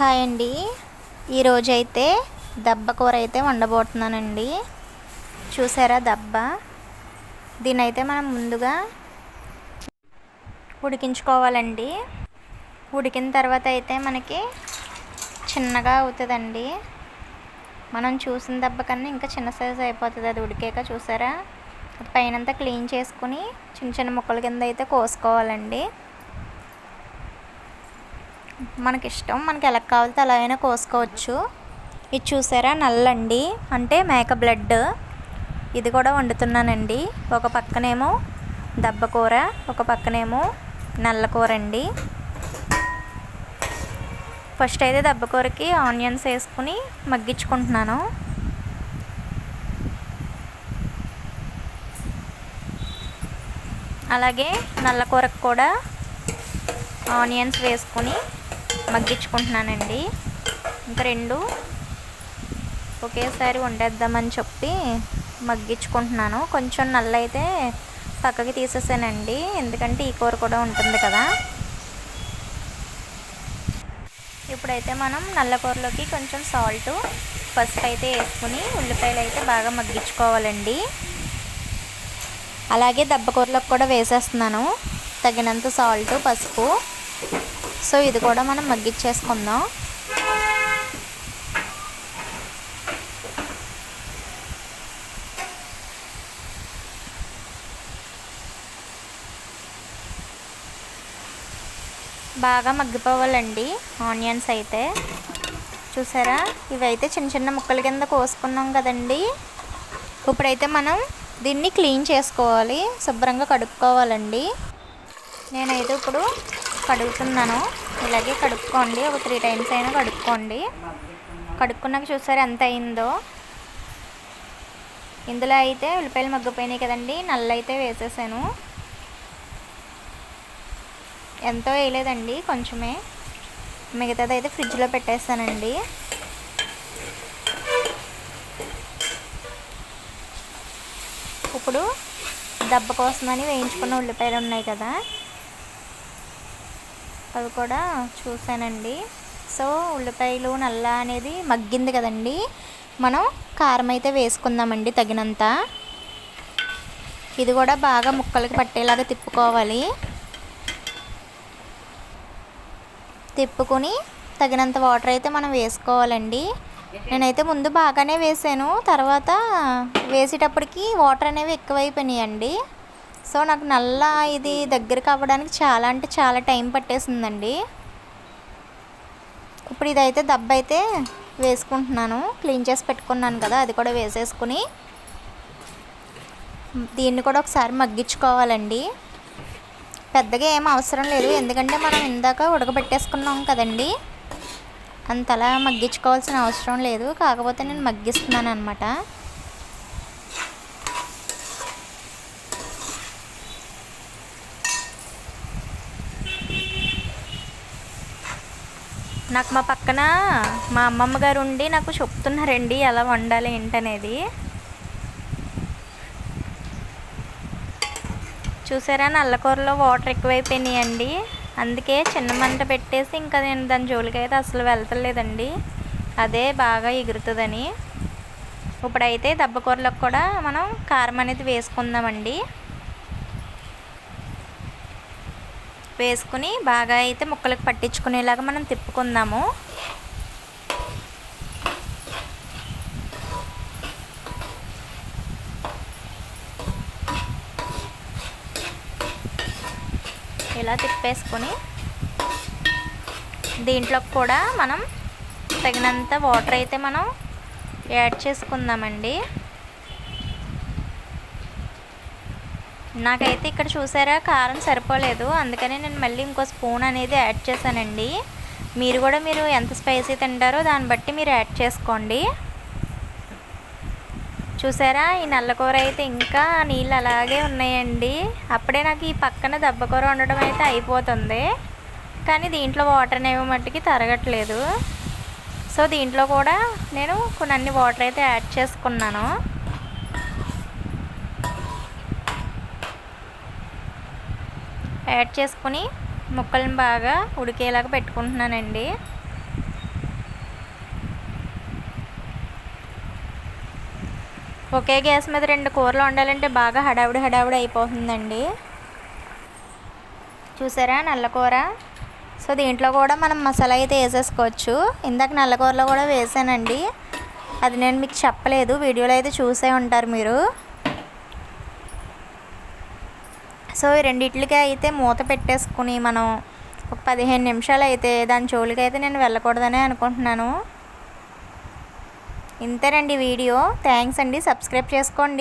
Hi అండి. ఈరోజు అయితే దెబ్బ కూర అయితే వండబోతున్నానండి. చూసారా దెబ్బ? దీని అయితే మనం ముందుగా ఉడికించుకోవాలండి. ఉడికిన తర్వాత అయితే మనకి చిన్నగా అవుతుందండి. మనం చూసిన దెబ్బ కన్నా ఇంకా చిన్న సైజు అయిపోతుంది. అది ఉడికాక చూసారా? అది పైనంతా క్లీన్ చేసుకుని చిన్న చిన్న ముక్కల కింద అయితే కోసుకోవాలండి. మనకి ఇష్టం మనకి ఎలా కావాలితే అలా అయినా కోసుకోవచ్చు. ఇది చూసారా? నల్లండి. అంటే మేక బ్లడ్. ఇది కూడా వండుతున్నానండి. ఒక పక్కనేమో దబ్బ కూర ఒక పక్కనేమో నల్ల కూర అండి ఫస్ట్ అయితే దెబ్బకూరకి ఆనియన్స్ వేసుకుని మగ్గించుకుంటున్నాను. అలాగే నల్ల కూరకు కూడా ఆనియన్స్ వేసుకుని మగ్గించుకుంటున్నానండి. ఇంకా రెండు. ఒకేసారి వండేద్దామని చెప్పి మగ్గించుకుంటున్నాను. కొంచెం నల్ల అయితే పక్కకి తీసేసానండి. ఎందుకంటే ఈ కూర కూడా ఉంటుంది కదా. ఇప్పుడైతే మనం నల్ల కూరలోకి కొంచెం సాల్ట్ పసుపు అయితే వేసుకుని ఉల్లిపాయలు అయితే బాగా మగ్గించుకోవాలండి. అలాగే దెబ్బకూరలోకి కూడా వేసేస్తున్నాను. తగినంత సాల్ట్ పసుపు. సో ఇది కూడా మనం మగ్గిచ్చేసుకుందాం. బాగా మగ్గిపోవాలండి ఆనియన్స్ అయితే. చూసారా? ఇవైతే చిన్న చిన్న ముక్కల కింద కోసుకున్నాం కదండి. ఇప్పుడైతే మనం దీన్ని క్లీన్ చేసుకోవాలి. శుభ్రంగా కడుక్కోవాలండి. నేనైతే ఇప్పుడు కడుగుతున్నాను. ఇలాగే కడుక్కోండి. ఒక త్రీ టైమ్స్ అయినా కడుక్కోండి. కడుక్కున్నాక చూసారు ఎంత అయిందో. ఇందులో అయితే ఉల్లిపాయలు మగ్గిపోయినాయి కదండి. నల్ల అయితే వేసేసాను. ఎంతో వేయలేదండి కొంచెమే. మిగతాది అయితే ఫ్రిడ్జ్లో పెట్టేస్తానండి. ఇప్పుడు దెబ్బ కోసమని వేయించుకున్న ఉల్లిపాయలు ఉన్నాయి కదా. అవి కూడా చూసానండి సో ఉల్లిపాయలు నల్ల అనేది మగ్గింది కదండి. మనం కారం అయితే వేసుకుందామండి తగినంత. ఇది కూడా బాగా ముక్కలకి పట్టేలాగా తిప్పుకోవాలి. తిప్పుకొని తగినంత వాటర్ అయితే మనం వేసుకోవాలండి. నేనైతే ముందు బాగానే వేసాను. తర్వాత వేసేటప్పటికి వాటర్ అనేవి ఎక్కువైపోయినాయండి. సో నాకు నల్ల ఇది దగ్గరకు అవ్వడానికి చాలా అంటే చాలా టైం పట్టేసిందండి. ఇప్పుడు ఇదైతే దెబ్బ అయితే వేసుకుంటున్నాను. క్లీన్ చేసి పెట్టుకున్నాను కదా అది కూడా వేసేసుకుని. దీన్ని కూడా ఒకసారి మగ్గించుకోవాలండి. పెద్దగా ఏం అవసరం లేదు ఎందుకంటే మనం ఇందాక ఉడకబెట్టేసుకున్నాం కదండి. అంతలా మగ్గించుకోవాల్సిన అవసరం లేదు కాకపోతే నేను మగ్గిస్తున్నాను అనమాట నాకు మా పక్కన మా అమ్మమ్మ గారు ఉండి నాకు చెప్తున్నారండి ఎలా వండాలి ఏంటనేది. చూసారా నల్లకూరలో వాటర్ ఎక్కువైపోయినాయండి. అందుకే చిన్న మంట పెట్టేసి ఇంకా నేను దాని జోలికి అయితే అసలు వెళ్తలేదండి. అదే బాగా ఎగురుతుందని. ఇప్పుడైతే దెబ్బకూరలకు కూడా మనం కారం అనేది వేసుకుందామండి. వేసుకుని బాగా అయితే ముక్కలకు పట్టించుకునేలాగా మనం తిప్పుకుందాము. ఇలా తిప్పేసుకొని దీంట్లోకి కూడా మనం తగినంత వాటర్ అయితే మనం యాడ్ చేసుకుందామండి. నాకైతే ఇక్కడ చూసారా కారం సరిపోలేదు. అందుకని నేను మళ్ళీ ఇంకో స్పూన్ అనేది యాడ్ చేశానండి. మీరు కూడా మీరు ఎంత స్పైసీ తింటారో దాన్ని బట్టి మీరు యాడ్ చేసుకోండి. చూసారా ఈ నల్లకూర అయితే ఇంకా నీళ్ళు అలాగే ఉన్నాయండి. అప్పుడే నాకు ఈ పక్కన దెబ్బకూర ఉండడం అయితే అయిపోతుంది. కానీ దీంట్లో వాటర్ అనేవి మట్టుకి తరగట్లేదు. సో దీంట్లో కూడా నేను కొన్ని వాటర్ అయితే యాడ్ చేసుకున్నాను. యాడ్ చేసుకొని ముక్కలను బాగా ఉడికేలాగా పెట్టుకుంటున్నానండి. ఒకే గ్యాస్ మీద రెండు కూరలు వండాలంటే బాగా హడావుడి హడావుడి అయిపోతుందండి. చూసారా నల్లకూర సో దీంట్లో కూడా మనం మసాలా అయితే వేసేసుకోవచ్చు. ఇందాక నల్లకూరలో కూడా వేసానండి. అది నేను మీకు చెప్పలేదు. వీడియోలో అయితే చూసే ఉంటారు మీరు. సో ఈ రెండిట్లకి అయితే మూత పెట్టేసుకుని మనం ఒక పదిహేను నిమిషాలు అయితే దాని జోలికి అయితే నేను వెళ్ళకూడదని అనుకుంటున్నాను. ఇంతేనండి వీడియో. థ్యాంక్స్ అండి. సబ్స్క్రైబ్ చేసుకోండి.